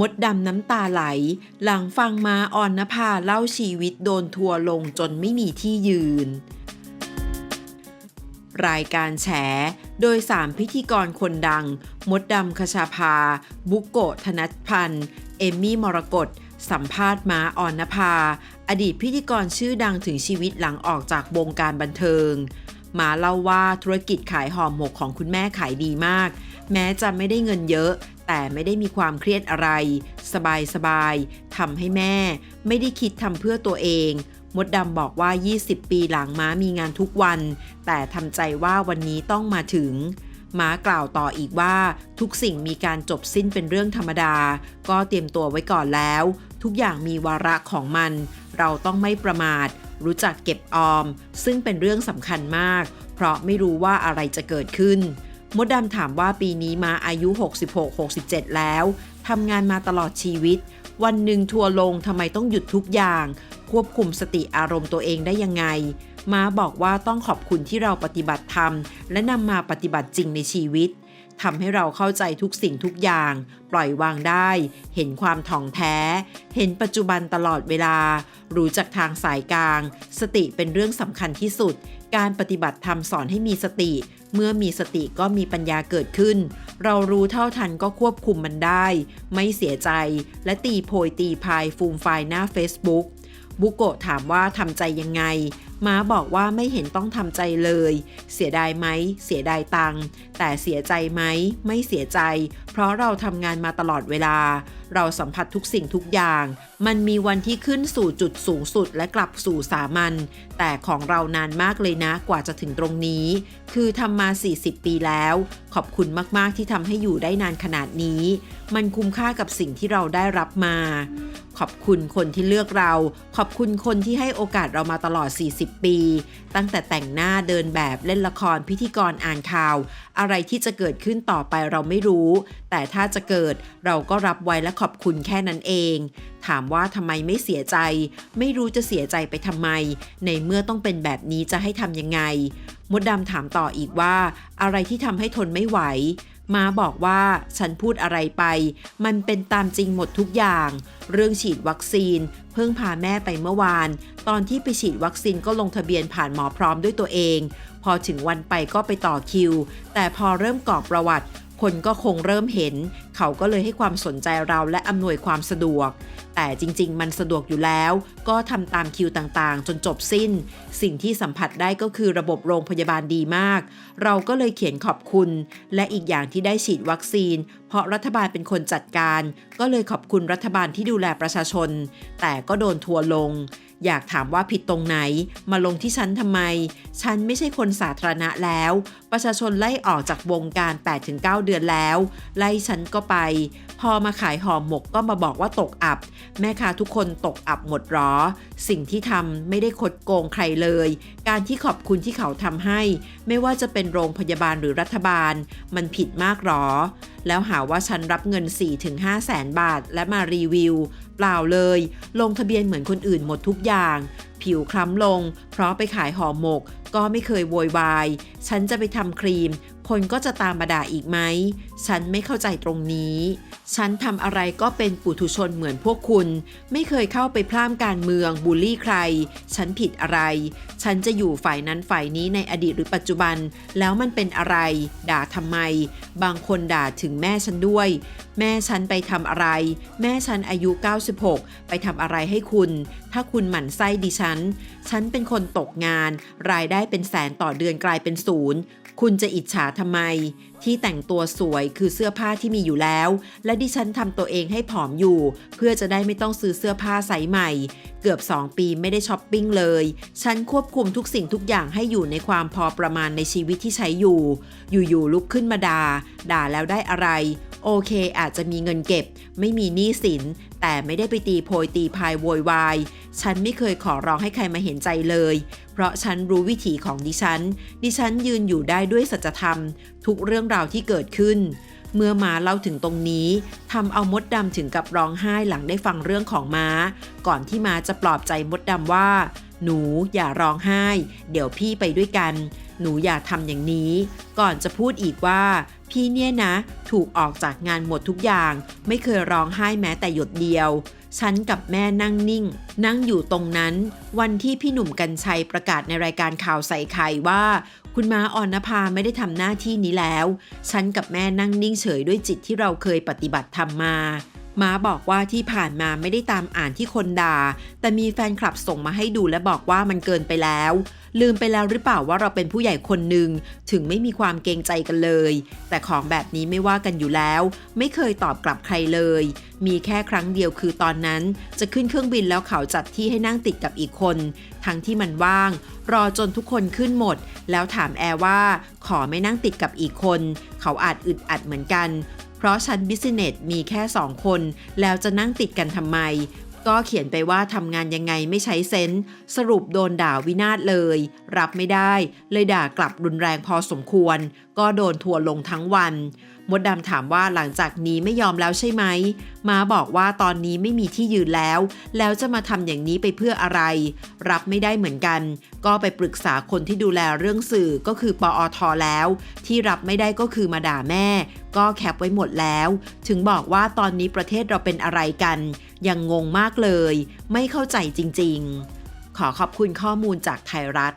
มดดำน้ำตาไหล หลังฟังมาออนนภาเล่าชีวิตโดนทัวลงจนไม่มีที่ยืน รายการแฉ โดยสามพิธีกรคนดัง มดดำคชาภา บุกโกะธนัทพันธ์ เอมมี่มรกตสัมภาษณ์มาออนนภา อดีตพิธีกรชื่อดังถึงชีวิตหลังออกจากวงการบันเทิง มาเล่าว่าธุรกิจขายห่อหมกของคุณแม่ขายดีมาก แม้จะไม่ได้เงินเยอะ แต่ไม่ได้มีความเครียดอะไร สบายสบายๆทำให้แม่ ไม่ได้คิดทำเพื่อตัวเอง มดดำบอกว่า 20 ปีหลังม้ามีงานทุกวัน แต่ทำใจว่าวันนี้ต้องมาถึง ม้ากล่าวต่ออีกว่า ทุกสิ่งมีการจบสิ้นเป็นเรื่องธรรมดา ก็เตรียมตัวไว้ก่อนแล้ว ทุกอย่างมีวาระของมัน เราต้องไม่ประมาท รู้จักเก็บออม ซึ่งเป็นเรื่องสำคัญมาก เพราะไม่รู้ว่าอะไรจะเกิดขึ้น มดดำถามว่าปีนี้มาอายุ 66-67 แล้วทำงานมาตลอดชีวิต วันหนึ่งทัวลงทำไมต้องหยุดทุกอย่าง ควบคุมสติอารมณ์ตัวเองได้ยังไง ม้าบอกว่าต้องขอบคุณที่เราปฏิบัติธรรม และนำมาปฏิบัติจริงในชีวิต ทำให้เราเข้าใจทุกสิ่งทุกอย่าง ปล่อยวางได้ เห็นความถ่องแท้ เห็นปัจจุบันตลอดเวลา รู้จักทางสายกลาง สติเป็นเรื่องสำคัญที่สุด การปฏิบัติธรรมสอนให้มีสติ เมื่อมีสติก็มีปัญญาเกิดขึ้น เรารู้เท่าทันก็ควบคุมมันได้ ไม่เสียใจ และตีโพยตีพายฟูมไฟหน้า Facebook บุโกะถามว่าทำใจยังไงม้าบอกว่าไม่เห็นต้องทำใจเลย เสียดายไหม เสียดายตังแต่เสียใจไหม ไม่เสียใจ เพราะเราทำงานมาตลอดเวลา เราสัมผัสทุกสิ่งทุกอย่าง มันมีวันที่ขึ้นสู่จุดสูงสุดและกลับสู่สามัญ แต่ของเรานานมากเลยนะกว่าจะถึงตรงนี้ คือทำมา 40 ปีแล้ว ขอบคุณมาก ๆ ที่ทำให้อยู่ได้นานขนาดนี้ มันคุ้มค่ากับสิ่งที่เราได้รับมา ขอบคุณคนที่เลือกเรา ขอบคุณคนที่ให้โอกาสเรามาตลอด 40ปี ตั้งแต่แต่งหน้าเดินแบบเล่นละครพิธีกรอ่านข่าว อะไรที่จะเกิดขึ้นต่อไปเราไม่รู้ แต่ถ้าจะเกิดเราก็รับไว้และขอบคุณแค่นั้นเอง ถามว่าทำไมไม่เสียใจ ไม่รู้จะเสียใจไปทำไม ในเมื่อต้องเป็นแบบนี้จะให้ทำยังไง มดดำถามต่ออีกว่า อะไรที่ทำให้ทนไม่ไหว มาบอกว่าฉันพูดอะไรไป มันเป็นตามจริงหมดทุกอย่าง เรื่องฉีดวัคซีน เพิ่งพาแม่ไปเมื่อวาน ตอนที่ไปฉีดวัคซีนก็ลงทะเบียนผ่านหมอพร้อมด้วยตัวเอง พอถึงวันไปก็ไปต่อคิว แต่พอเริ่มกรอกประวัติ คนก็คงเริ่มเห็น เขาก็เลยให้ความสนใจเราและอำนวยความสะดวก แต่จริง ๆ มันสะดวกอยู่แล้ว ก็ทำตามคิวต่างๆ จนจบสิ้น สิ่งที่สัมผัสได้ก็คือระบบโรงพยาบาลดีมาก เราก็เลยเขียนขอบคุณ และอีกอย่างที่ได้ฉีดวัคซีนเพราะรัฐบาลเป็นคนจัดการ ก็เลยขอบคุณรัฐบาลที่ดูแลประชาชน แต่ก็โดนทัวลง อยากถามว่าผิดตรงไหน มาลงที่ฉันทำไม ฉันไม่ใช่คนสาธารณะแล้ว ประชาชนไล่ออกจากวงการ 8-9 เดือนแล้ว ไล่ฉันก็ไป พอมาขายห่อหมกก็มาบอกว่าตกอับ แม่ค้าทุกคนตกอับหมดหรอ สิ่งที่ทำไม่ได้คดโกงใครเลย การที่ขอบคุณที่เขาทำให้ ไม่ว่าจะเป็นโรงพยาบาลหรือรัฐบาล มันผิดมากหรอ แล้วหาว่าฉันรับเงิน 4-5แสนบาท และมารีวิว เปล่าเลย ลงทะเบียนเหมือนคนอื่นหมดทุกอย่าง ผิวคล้ำลง เพราะไปขายห่อหมก ก็ไม่เคยโวยวาย ฉันจะไปทำครีม คนก็จะตามมาด่าอีกไหม ฉันไม่เข้าใจตรงนี้ ฉันทำอะไรก็เป็นปุถุชนเหมือนพวกคุณ ไม่เคยเข้าไปพล่ามการเมืองบูลลี่ใคร ฉันผิดอะไร ฉันจะอยู่ฝ่ายนั้นฝ่ายนี้ในอดีตหรือปัจจุบัน แล้วมันเป็นอะไร ด่าทำไม บางคนด่าถึงแม่ฉันด้วย แม่ฉันไปทำอะไร แม่ฉันอายุ 96 ไปทำอะไรให้คุณ ถ้าคุณหมั่นไส้ดิฉันฉันเป็นคนตกงาน รายได้เป็นแสนต่อเดือนกลายเป็นศูนย์ คุณจะอิจฉาทำไมที่แต่งตัวสวยคือเสื้อผ้าที่มีอยู่แล้ว และดิฉันทำตัวเองให้ผอมอยู่ เพื่อจะได้ไม่ต้องซื้อเสื้อผ้าไซส์ใหม่ เกือบ 2 ปีไม่ได้ช้อปปิ้งเลย ฉันควบคุมทุกสิ่งทุกอย่างให้อยู่ในความพอประมาณในชีวิตที่ใช้อยู่ อยู่ๆลุกขึ้นมาด่าด่าแล้วได้อะไร โอเค อาจจะมีเงินเก็บ ไม่มีหนี้สิน แต่ไม่ได้ไปตีโพยตีพายโวยวาย ฉันไม่เคยขอร้องให้ใครมาเห็นใจเลย เพราะฉันรู้วิถีของดิฉัน ดิฉันยืนอยู่ได้ด้วยสัจธรรม ทุกเรื่องราวที่เกิดขึ้น เมื่อมาเล่าถึงตรงนี้ทำเอามดดำถึงกับร้องไห้หลังได้ฟังเรื่องของม้า ก่อนที่มาจะปลอบใจมดดำว่า หนูอย่าร้องไห้ เดี๋ยวพี่ไปด้วยกัน หนูอย่าทำอย่างนี้ ก่อนจะพูดอีกว่า พี่เนี่ยนะ ถูกออกจากงานหมดทุกอย่าง ไม่เคยร้องไห้แม้แต่หยดเดียว ฉันกับแม่นั่งนิ่ง นั่งอยู่ตรงนั้น วันที่พี่หนุ่มกัญชัยประกาศในรายการข่าวใส่ไข่ว่า คุณมาออนภาไม่ได้ทำหน้าที่นี้แล้ว ฉันกับแม่นั่งนิ่งเฉยด้วยจิตที่เราเคยปฏิบัติทำมาม้าบอกว่าที่ผ่านมาไม่ได้ตามอ่านที่คนด่า แต่มีแฟนคลับส่งมาให้ดูและบอกว่ามันเกินไปแล้ว ลืมไปแล้วหรือเปล่าว่าเราเป็นผู้ใหญ่คนหนึ่งถึงไม่มีความเกรงใจกันเลย แต่ของแบบนี้ไม่ว่ากันอยู่แล้ว ไม่เคยตอบกลับใครเลย มีแค่ครั้งเดียวคือตอนนั้น จะขึ้นเครื่องบินแล้วเขาจัดที่ให้นั่งติดกับอีกคน ทั้งที่มันว่าง รอจนทุกคนขึ้นหมด แล้วถามแอร์ว่า ขอไม่นั่งติดกับอีกคน เขาอาจอึดอัดเหมือนกัน เพราะชั้นบิสเนสมีแค่สองคน แล้วจะนั่งติดกันทำไม ก็เขียนไปว่าทำงานยังไงไม่ใช้เซนส์สรุปโดนด่าวินาศเลย รับไม่ได้ เลยด่ากลับรุนแรงพอสมควร ก็โดนทัวลงทั้งวัน มดดำถามว่าหลังจากนี้ไม่ยอมแล้วใช่ไหม มาบอกว่าตอนนี้ไม่มีที่ยืนแล้ว แล้วจะมาทำอย่างนี้ไปเพื่ออะไร รับไม่ได้เหมือนกัน ก็ไปปรึกษาคนที่ดูแลเรื่องสื่อก็คือปอทแล้ว ที่รับไม่ได้ก็คือมาด่าแม่ ก็แคปไว้หมดแล้ว ถึงบอกว่าตอนนี้ประเทศเราเป็นอะไรกัน ยังงงมากเลย ไม่เข้าใจจริงๆ ขอขอบคุณข้อมูลจากไทยรัฐ